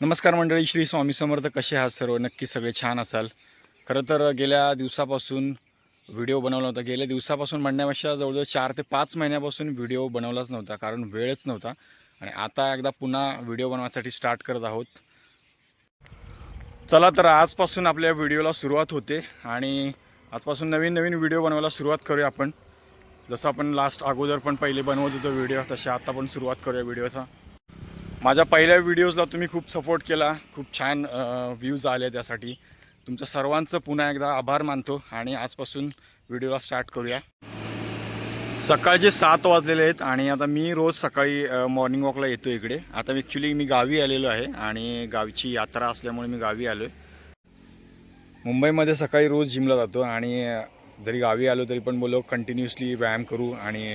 नमस्कार मंडळी श्री स्वामी समर्थ. कसे आहात सर्व? नक्की सगळे छान असाल. खरं तर गेल्या दिवसापासून व्हिडिओ बनवला होता. गेल्या दिवसापासून म्हणण्यापेक्षा जवळजवळ चार ते पाच महिन्यापासून व्हिडिओ बनवलाच नव्हता कारण वेळच नव्हता. आणि आता एकदा पुन्हा व्हिडिओ बनवण्यासाठी स्टार्ट करत आहोत. चला तर आजपासून आपल्या व्हिडिओला सुरुवात होते आणि आजपासून नवीन नवीन व्हिडिओ बनवायला सुरुवात करूया आपण. जसं आपण लास्ट अगोदर पण पहिले बनवत होतो व्हिडिओ तसे आता पण सुरुवात करूया व्हिडिओचा. माझ्या पहिल्या व्हिडिओजला तुम्ही खूप सपोर्ट केला. खूप छान व्ह्यूज आले त्यासाठी. तुमचं सर्वांचं पुन्हा एकदा आभार मानतो आणि आजपासून व्हिडिओला स्टार्ट करूया. सकाळचे सात वाजलेले आहेत आणि आता मी रोज सकाळी मॉर्निंग वॉकला येतो इकडे. आता ॲक्च्युली मी गावी आलेलो आहे आणि गावची यात्रा असल्यामुळे मी गावी आलो आहे मुंबईमध्ये सकाळी रोज जिमला जातो आणि जरी गावी आलो तरी पण बोलो कंटिन्युअसली व्यायाम करू आणि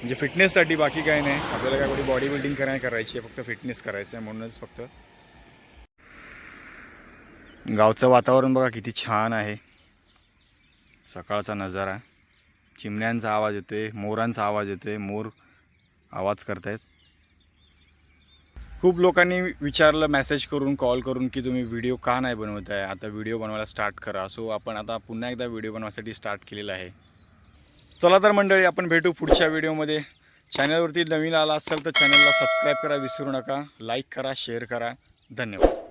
म्हणजे फिटनेससाठी बाकी काही नाही. आपल्याला काय कुठे बॉडी बिल्डिंग कराय करायची आहे फक्त फिटनेस करायचं आहे म्हणूनच फक्त. गावचं वातावरण बघा किती छान आहे. सकाळचा नजारा. चिमण्यांचा आवाज येतोय मोरांचा आवाज येतोय मोर आवाज करतायत. खूप लोकांनी विचारलं मेसेज करून कॉल करून की तुम्ही व्हिडिओ का नाही बनवत आहे आता व्हिडिओ बनवायला स्टार्ट करा. सो आपण आता पुन्हा एकदा व्हिडिओ बनवायसाठी स्टार्ट केलेला आहे. चला तर मंडळी आपण भेटू पुढच्या व्हिडिओमध्ये. चॅनलवरती नवीन आला असेल तर चॅनलला सबस्क्राईब करा विसरू नका. लाईक करा शेअर करा. धन्यवाद.